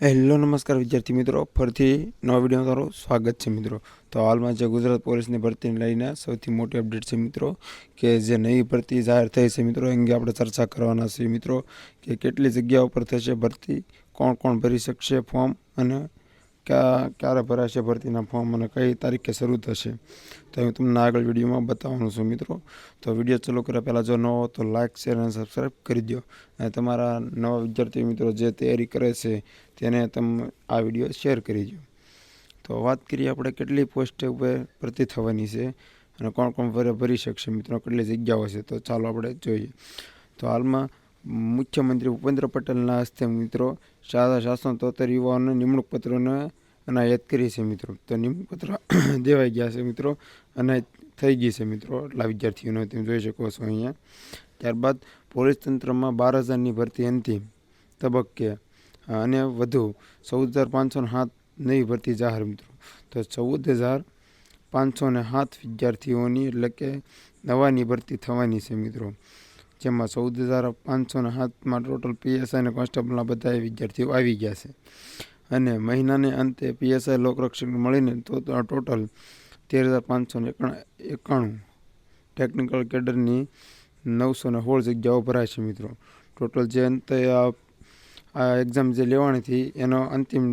Hello નમસ્કાર વિદ્યાર્થી મિત્રો, ફરીથી નવા વિડીયોમાં તમારું સ્વાગત છે મિત્રો. તો હાલમાં જે ગુજરાત પોલીસની ભરતીને લઈને સૌથી મોટી અપડેટ છે મિત્રો, કે જે નવી ભરતી જાહેર થઈ છે મિત્રો, એ અંગે આપણે ચર્ચા કરવાના છીએ મિત્રો, કે કેટલી જગ્યાઓ પર થશે ભરતી, કોણ કોણ ભરી શકશે ફોર્મ અને ક્યાં, ક્યારે ભરાશે ભરતીના ફોર્મ અને કઈ તારીખે શરૂ થશે, તો હું તમને આગળ વિડીયોમાં બતાવવાનું છું મિત્રો. તો વીડિયો ચાલુ કર્યા પહેલાં જો ન હો તો લાઇક શેર અને સબસ્ક્રાઈબ કરી દો અને તમારા નવા વિદ્યાર્થી મિત્રો જે તૈયારી કરે છે, તેને તમે આ વીડિયો શેર કરી દો તો વાત કરીએ આપણે કેટલી પોસ્ટ ઉપર ભરતી થવાની છે અને કોણ કોણ ભરે, ભરી શકશે મિત્રો, કેટલી જગ્યાઓ છે તો ચાલો આપણે જોઈએ. તો હાલમાં મુખ્યમંત્રી ભૂપેન્દ્ર પટેલના હસ્તે મિત્રો સાડા શાસન તોતેર યુવાઓને નિમણૂક પત્રોને અનાયત કરી છે મિત્રો. તો નિમણૂક પત્ર દેવાઈ ગયા છે મિત્રો અનાયત થઈ ગઈ છે મિત્રો. એટલા વિદ્યાર્થીઓને તમે જોઈ શકો છો અહીંયા. ત્યારબાદ પોલીસ તંત્રમાં બાર હજારની ભરતી અંતિમ તબક્કે. અને વધુ ચૌદ હજાર પાંચસો ને સાત નવી ભરતી જાહેર મિત્રો. તો ચૌદ હજાર પાંચસો ને સાત વિદ્યાર્થીઓની એટલે કે નવાની ભરતી થવાની છે મિત્રો. જેમાં ચૌદ હજાર પાંચસો ને સાતમાં ટોટલ પીએસઆઈ અને કોન્સ્ટેબલના બધા વિદ્યાર્થીઓ આવી ગયા છે. અને મહિનાને અંતે પીએસઆઈ લોકરક્ષક મળીને તો ટોટલ તેર હજાર પાંચસો ને એકાણું ટેકનિકલ કેડરની નવસો ને સોળ જગ્યાઓ ભરાય છે મિત્રો. ટોટલ જે અંતે આ એક્ઝામ જે લેવાની હતી, એનો અંતિમ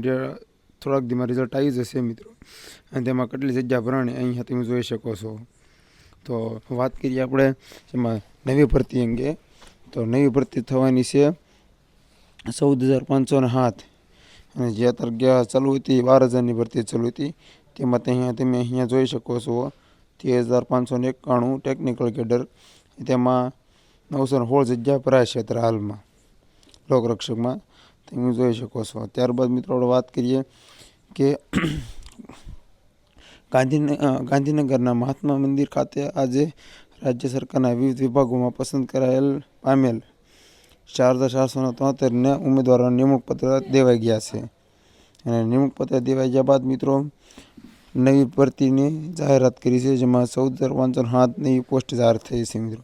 થોડાક દીમાં રિઝલ્ટ આવી જશે મિત્રો. અને તેમાં કેટલી જગ્યા ભરાણી અહીંયા તમે જોઈ શકો છો. તો વાત કરીએ આપણે એમાં નવી ભરતી અંગે. તો નવી ભરતી થવાની છે ચૌદ હજાર પાંચસો ને સાત અને જે અત્યારે ચાલુ હતી, બાર હજારની ભરતી ચાલુ હતી, તેમાં તે અહીંયા તમે અહીંયા જોઈ શકો છો. તેર હજાર પાંચસો ને એકાણું ટેકનિકલ કેડર તેમાં નવસો ને સોળ જગ્યા ભરાય છે અત્યારે હાલમાં, લોકરક્ષકમાં. તમે જોઈ શકો છો. ત્યારબાદ મિત્રો વાત કરીએ કે ગાંધીન ગાંધીનગરના મહાત્મા મંદિર ખાતે આજે રાજ્ય સરકારના વિવિધ વિભાગોમાં પસંદ કરાયેલ પામેલ ચાર હજાર ચારસો ને તોતેરને ઉમેદવારોને નિમણૂક પત્ર દેવાઈ ગયા છે. અને નિમણૂક પત્ર દેવાઈ ગયા બાદ મિત્રો, નવી ભરતીની જાહેરાત કરી છે, જેમાં ચૌદ હજાર પાંચસો સાત નવી પોસ્ટ જાહેર થઈ છે મિત્રો.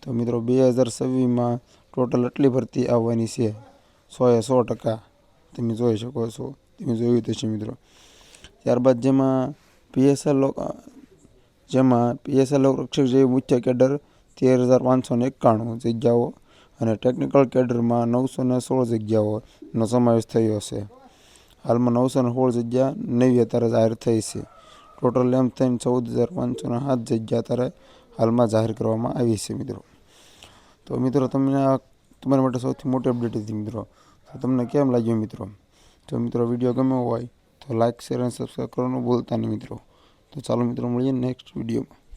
તો મિત્રો, બે હજાર છવ્વીસમાં ટોટલ આટલી ભરતી આવવાની છે, સોએ સો ટકા. તમે જોઈ શકો છો, તમે જોયું તો છે મિત્રો. ત્યારબાદ જેમાં પીએસએલ જેમાં પીએસએલ રક્ષક જેવી મુખ્ય કેડર તેર હજાર પાંચસો ને એકાણું જગ્યાઓ અને ટેકનિકલ કેડરમાં નવસો ને સોળ જગ્યાઓનો સમાવેશ થયો છે હાલમાં નવસો ને સોળ જગ્યા નવી અત્યારે જાહેર થઈ છે. ટોટલ એમ થઈને ચૌદ હજાર પાંચસો ને સાત જગ્યા અત્યારે હાલમાં જાહેર કરવામાં આવી છે મિત્રો. તો મિત્રો તમને આ તમારા માટે સૌથી મોટી અપડેટ હતી મિત્રો. તો તમને કેમ લાગ્યું મિત્રો? તો મિત્રો વીડિયો ગમ્યો હોય તો લાઇક શેર અને સબસ્ક્રાઈબ કરવાનું ભૂલતા નહીં મિત્રો. તો ચાલો મિત્રો, મળીએ નેક્સ્ટ વિડીયોમાં